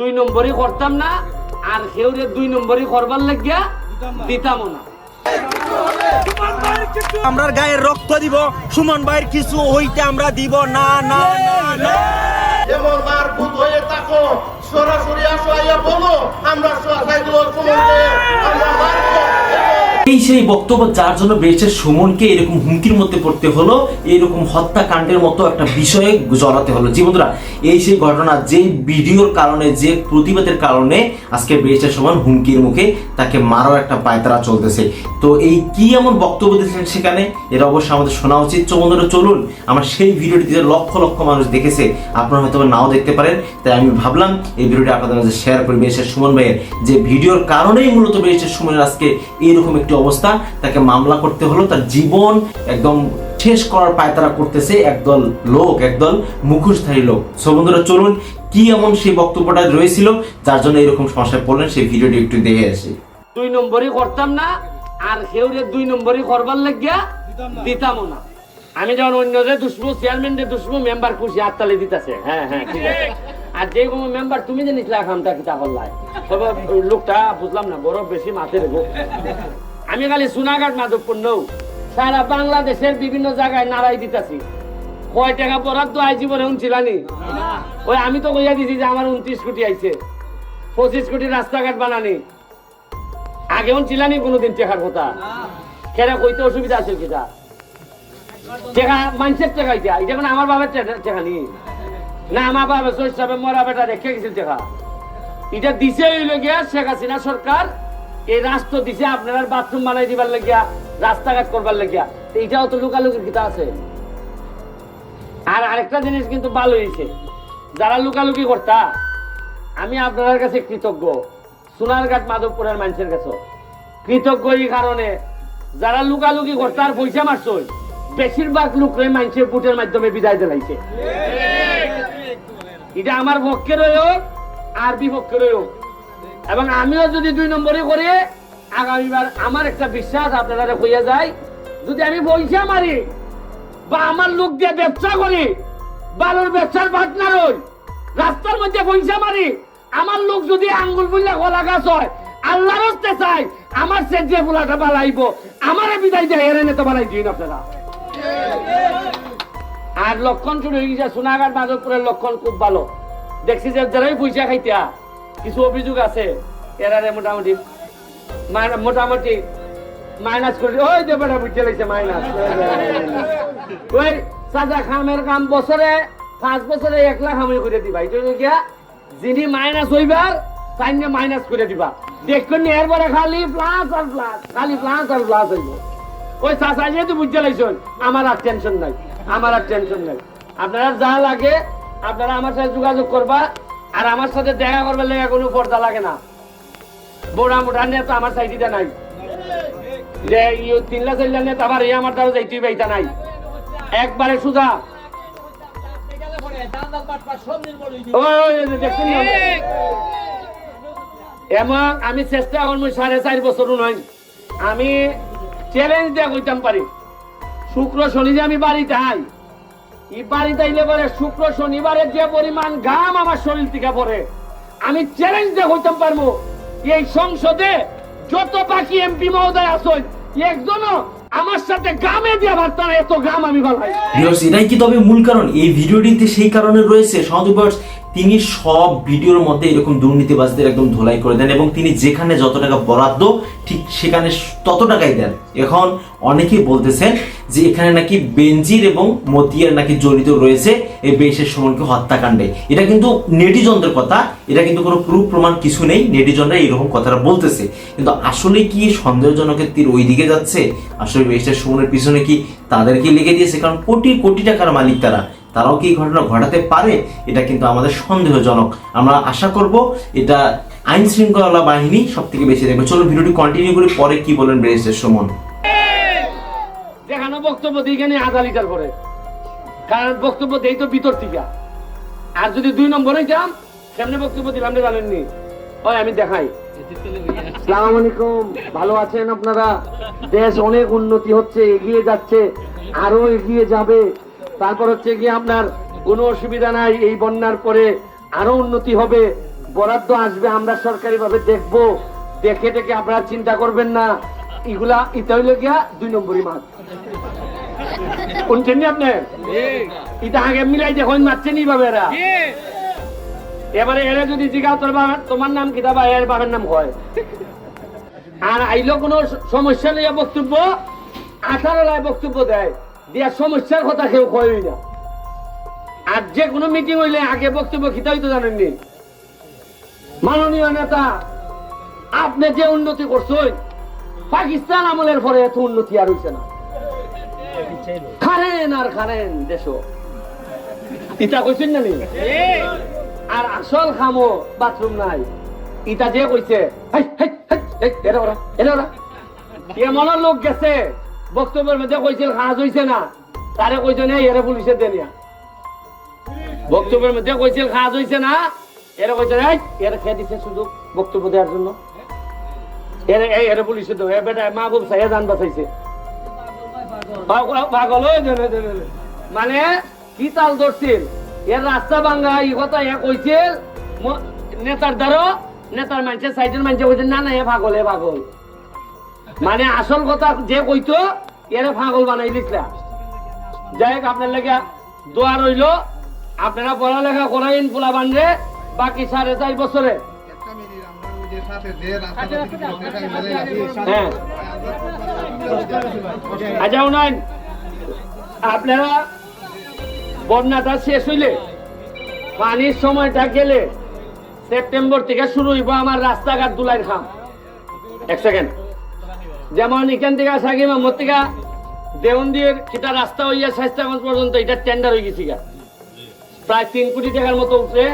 দুই নম্বরই করতাম না আর কেউ যে দুই নম্বরই করবার লাগিয়া দিতাম না। আমরা গায়ের রক্ত দিব সুমন ভাইয়ের কিছু হইতে আমরা দিব না না না না। যেমন হয়ে থাকো সরাসরি আসো আইয়া বলো আমরা সাইদুল সুমনকে আমরা মারবো এই সেই বক্তব্য যার জন্য বেরিয়েছে সুমনকে এরকম হুমকির মধ্যে পড়তে হলো, এরকম হত্যাকাণ্ডের মতো একটা বিষয়ে জড়াতে হলো। জি বন্ধুরা, এই সেই ঘটনা যে ভিডিওর কারণে, যে প্রতিবাদের কারণে আজকে বেরিয়েছে সুমন হুমকির মুখে, তাকে মারার একটা পায়তারা চলতেছে। তো এই কি এমন বক্তব্য দিয়েছেন সেখানে? এটা অবশ্যই আমাদের শোনা উচিত। তো বন্ধুরা, চলুন, আমার সেই ভিডিওটি যে লক্ষ লক্ষ মানুষ দেখেছে। আপনারা হয়তো নাও দেখতে পারেন। তাই আমি ভাবলাম এই ভিডিওটি আপনাদের মাঝে শেয়ার করে। বেরিয়েছে সুমন ভাইয়ের। যে ভিডিওর কারণেই মূলত বেরিয়েছে সুমনের আজকে এইরকম একটি অবস্থা। তাকে মামলা করতে হলো, তার জীবন একদম শেষ করার পায়তারা করতেছে একদল লোক, একদল মুখোশধারী লোক। সো বন্ধুরা, চলুন কি এমন সেই বক্তব্যটা রয়েছিল, যার জন্য এরকম সমস্যায় পড়লেন, সেই ভিডিওটি একটু দেখে আসি। দুই নম্বরই করতাম না, আর যে দুই নম্বরই করবার লাগিয়া দিতামও না। আমি যখন অন্য যে দুশ্মু চেয়ারম্যান যে দুশ্মু মেম্বার খুশি হাততালি দিতেছে। হ্যাঁ হ্যাঁ ঠিক আছে। আর যে কোনো মেম্বার তুমি যে নিচলা খামটা কিতা করলাই? তবে লোকটা, বুঝলাম না বড় বেশি মাথে রেখো আমি খালি সোনাঘাট মাধবপুর নৌ সারা বাংলাদেশের বিভিন্ন জায়গায় নাড়াই দিতেছি। কয় টাকা বরাদ্দ আই জীবনে উনছিলানি ওই আমি তো কইয়া দিছি যে আমার উনত্রিশ কোটি আইছে। পঁচিশ কোটি রাস্তাঘাট বানানি। আগেও ছিলানি কোনোদিন টেকার কথা? কেন কইতে অসুবিধা আছে কিটা টেকা মানুষের টেকা এটা। এটা কোনো আমার বাবার টেকা নি? না, আমার বাবা সাহেব মরা বেটা রেখে গেছিল টেকা। এটা দিছে হইল গিয়া শেখ হাসিনা সরকার। এই রাষ্ট্র দিছে আপনার বাথরুম বানাই দিবার লাগিয়া রাস্তাঘাট করবার লাগিয়া। তো এটাও তো লুকালুকির কিতা আছে? আর আরেকটা জিনিস কিন্তু ভালো হয়েছে যারা লুকালুকি করতা আমি আপনার কাছে কৃতজ্ঞ। সোনারঘাট মাধবপুরের মানুষের কাছে। কৃতজ্ঞ এই কারণে যারা লুকালুকি করতে আর পয়সা মারছই বেশিরভাগ লোকরে মানুষের বুটের মাধ্যমে বিদায় দিলাইছে। এটা আমার পক্ষে হোক আর বিপক্ষে হোক। এবং আমিও যদি দুই নম্বরে করে, আগামীবার আমার একটা বিশ্বাস আপনারা কইয়া যায়, যদি আমি পয়সা মারি বা আমার লোক দিয়ে ব্যবসা করি, বালুর ব্যবসার পার্টনার হই, রাস্তার মধ্যে পয়সা মারি, আমার লোক যদি আঙ্গুল বুল্লা গলা গাছ হয়, আল্লাহর হস্তে চাই, আমার সে যে ফুলাটা বালাইব, আমারে বিদায় দেয়, এর এনে তো বালাই দিন আপনারা। আর লক্ষণ শুরু হয়ে গেছে সোনাঘাট মাধবপুরের লক্ষণ খুব ভালো। দেখছি যে যারাই পয়সা খাইতা কিছু অভিযোগ আছে, এরারে মোটামুটি মোটামুটি মাইনাস করে ওই যে বেটা বুঝতে লাগছে মাইনাস। ওই সাজা খামের কাম বছরে, পাঁচ বছরে এক লাখ আমি করে দিবা। এটা গিয়া যিনি মাইনাস হইবার, তাই মাইনাস করে দিবা। দেখবেন এরপরে খালি প্লাস আর প্লাস খালি প্লাস আর প্লাস হইব। ওই চাষা যেহেতু বুঝতে লাগছেন আমার আর টেনশন নাই, আমার আর টেনশন নাই। আপনারা যা লাগে, আপনারা আমার সাথে যোগাযোগ করবা। আর আমার সাথে দেখা করবার লেগে কোনো পর্দা লাগে না। বোড়া মোটা নিয়ে তো আমার সাইডিতে নাই। যে ইউ তিনলা চাইলা নিয়ে তো আমার এই আমার দ্বারা যাইতেই পাইতা নাই। একবারে আপনি? এমন আমি চেষ্টা করব সাড়ে চার বছর নয়। আমি চ্যালেঞ্জ দিয়ে কইতাম পারি। শুক্র শনি যে আমি বাড়িতে আই। শুক্র শনিবারের যে পরিমাণ আমার শরীর থেকে পড়ে। আমি চ্যালেঞ্জ দিয়ে হইতাম পারব। এই সংসদে যত বাকি এমপি মহোদয় আসুন একজনও আমার সাথে গামে দিয়ে পারতাম এত গাম আমি ভালো এটাই কি তবে মূল কারণ? এই ভিডিওটিতে সেই কারণে রয়েছে ভিউয়ার্স তিনি সব ভিডিওর মধ্যে এরকম দুর্নীতিবাজদের একদম ধোলাই করে দেন এবং তিনি যেখানে যত টাকা বরাদ্দ, ঠিক সেখানে তত টাকাই দেন। এখন অনেকেই বলতেছেন যে এখানে নাকি বেনজির এবং মতিয়ার নাকি জড়িত রয়েছে, এই বেশের সুমনকে হত্যাকাণ্ডে। এটা কিন্তু নেটিজনদের কথা, এটা কিন্তু কোনো প্রুফ প্রমাণ কিছু নেই, নেটিজনরা এরকম কথাটা বলতেছে। কিন্তু আসলে কি সন্দেহজনকের তীর ওই দিকে যাচ্ছে? আসলে বেশের সুমনের পিছনে কি তাদেরকে লেগে দিয়েছে? কারণ কোটি কোটি টাকার মালিক তারা। তারাও কি ঘটনা ঘটাতে পারে? এটা কিন্তু আমাদের সন্দেহজনক। আমরা আশা করব এটা আইন শৃঙ্খলা বাহিনী সব থেকে বেশি দেখবে। চলো ভিডিওটি কন্টিনিউ করি, পরে কি বলেন বেরেস্টের সুমন। যেখানে বক্তব্য করে কারণ বক্তব্য দেই তো ভিতর থেকে। আর যদি দুই নম্বরে যাম কেমনে বক্তব্য দিলাম জানেননি। ওই আমি দেখাই। সালাম আলাইকুম। ভালো আছেন আপনারা? দেশ অনেক উন্নতি হচ্ছে, এগিয়ে যাচ্ছে, আরও এগিয়ে যাবে। তারপর হচ্ছে কি আপনার কোনো অসুবিধা নাই এই বন্যার পরে আরও উন্নতি হবে বরাদ্দ আসবে আমরা সরকারি ভাবে দেখব। দেখে দেখে আপনারা চিন্তা করবেন না এগুলা এটা হইল গিয়া দুই নম্বরই মাছ। শুনছেন আপনি? এটা আগে মিলাই দেখুন মারছেন এইভাবে এরা। এবারে এরা যদি জিজ্ঞাসা তোর বাবা তোমার নাম কিতা বা এর বাবার নাম হয়। আর আইলো কোনো সমস্যা নিয়ে বক্তব্য? আঠারো বক্তব্য দেয়। দিয়া সমস্যার কথা কেউ কয়ই না। আর যে কোনো মিটিং হইলে আগে বক্তব্য খিতা হইতো জানেননি। মাননীয় নেতা আপনি যে উন্নতি করছেন পাকিস্তান আমলের পরে এত উন্নতি আর হইছে না। খারেন আর খারেন দেশ। ইটা কইছেন না আর আসল খামো বাথরুম নাই। ইটা যে কইছে এরা ওরা, এরা ওরা। এমনও লোক গেছে? বক্তব্যের মধ্যে কইছিল, কাজ হইছে না। তারে কইছে না এরা পুলিশের দেনিয়া বক্তব্যের মধ্যে কইছিল, কাজ হইছে না। এরা কইছে, এই, এরা খেয়ে দিছে শুধু বক্তব্য দেওয়ার জন্য। এরা, এই, এরা পুলিশের দেবে বেটা, মা বাবু সাহেব জান বাঁচাইছে। পাগল। মানে কি তাল ধরছিল? এর রাস্তা ভাঙ্গা এই কথা এ কইছিল নেতার দ্বারা, নেতার মানুষে সাইডের মানুষে কইছে, না না, এ পাগল এ পাগল। মানে আসল কথা যে কইতো, এরে পাগল বানাই দিছিলা যাই হোক, আপনার লেগে দোয়া রইল। আপনারা পড়ালেখা করাইন পোলা বানরে বাকি সাড়ে চার বছরে। হ্যাঁ। আচ্ছা আপনারা বন্যাটা শেষ হইলে, পানির সময়টা গেলে সেপ্টেম্বর থেকে শুরু হইব আমার রাস্তাঘাট দুলাইর খাম। এক সেকেন্ড। যেমন এখান থেকে সাকি মোহাম্মদ থেকে যেটা রাস্তা হইয়া স্বাস্থ্যগঞ্জ পর্যন্ত, এটা টেন্ডার হয়ে গেছি প্রায় তিন কোটি টাকার মতো উঠছে,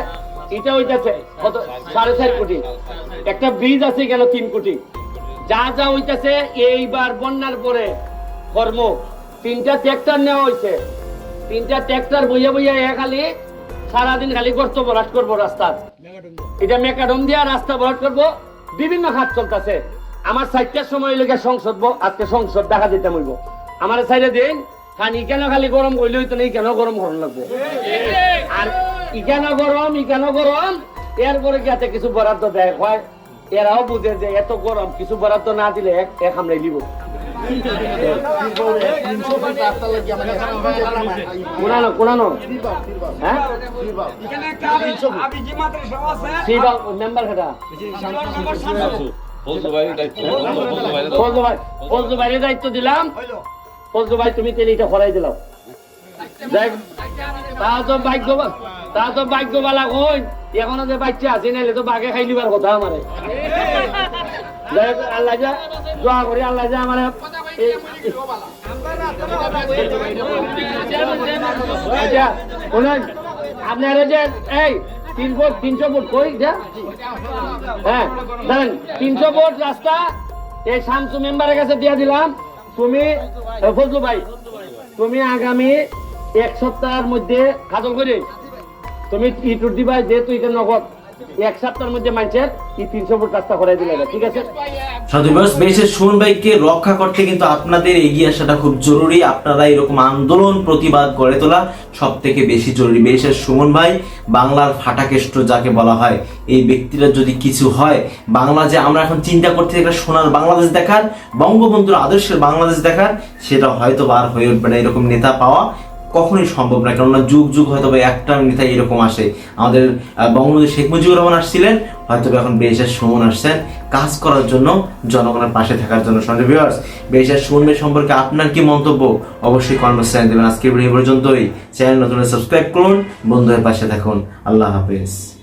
এটা হইতাছে কত? সাড়ে চার কোটি। একটা ব্রিজ আছে কেন তিন কোটি। যা যা হইতাছে, এইবার বন্যার পরে কর্ম। তিনটা ট্র্যাক্টর নেওয়া হয়েছে তিনটা ট্র্যাক্টর বইয়া বইয়া এ খালি সারাদিন খালি গর্ত ভরাট করব রাস্তার। এটা মেকাডম দিয়া রাস্তা ভরাট করব। বিভিন্ন খাত চলতেছে। আমার সাইডটার সময় লেগে সংসদ আজকে সংসদ দেখা দিতে হইব আমার সাইডে দিন খান ইকেন খালি গরম করলে হইতো না ইকেন গরম করন লাগবে আর ইকেন গরম ইকেন গরম এরপরে গিয়াতে কিছু বরাদ্দ দেয় হয় এরাও বুঝে যে এত গরম কিছু বরাদ্দ না দিলে এক কোনানো হ্যাঁ মেম্বার খাটা ফজলু ভাইয়ের দায়িত্ব দিলাম ফজলু ভাই তুমি তেলে এটা করাই দিলাম যাই তা তো ভাগ্য তা তো ভাগ্য বালা কই এখনও যে বাচ্চা আছে নাইলে তো বাঘে খাই লিবার কথা আমারে যাই হোক, আল্লাহ যা দোয়া করি আল্লাহ যা আমার আচ্ছা আপনারা যে এই তিন ফুট তিনশো ফুট কই? হ্যাঁ দাঁড়ান, তিনশো ফুট রাস্তা এই শামসু মেম্বারের কাছে দিয়ে দিলাম। তুমি ফজলু ভাই, তুমি আগামী এক সপ্তাহের মধ্যে খাজল করে, তুমি ইটুর দিবা যেহেতু এটা নগদ এক সপ্তাহের মধ্যে মানুষের এই তিনশো ফুট রাস্তা দিলে ঠিক আছে? বেশের রক্ষা করতে কিন্তু আপনাদের এগিয়ে আসাটা খুব জরুরি। আপনারা এরকম আন্দোলন, প্রতিবাদ গড়ে তোলা সব থেকে বেশি জরুরি। বেশের সুমন ভাই, বাংলার ফাটাকেষ্ট যাকে বলা হয়, এই ব্যক্তিরা যদি কিছু হয়, বাংলা যে আমরা এখন চিন্তা করতে একটা সোনার বাংলাদেশ দেখার, বঙ্গবন্ধুর আদর্শের বাংলাদেশ দেখার, সেটা হয়তো বার হয়ে উঠবে না। এরকম নেতা পাওয়া কখনোই সম্ভব না, কেননা যুগ যুগ হয়তো একটা নেতা এরকম আসে। আমাদের বঙ্গবন্ধু শেখ মুজিবুর রহমান আসছিলেন, হয়তো এখন বেশার সুমন আসছেন। কাজ করার জন্য, জনগণের পাশে থাকার জন্য। ভিউয়ার্স বেশার সুমন সম্পর্কে আপনার কি মন্তব্য? অবশ্যই কমেন্ট চ্যানেল দেবেন। আজকের ভিডিও পর্যন্তই। চ্যানেল নতুন সাবস্ক্রাইব করুন। বন্ধুদের পাশে থাকুন। আল্লাহ হাফেজ।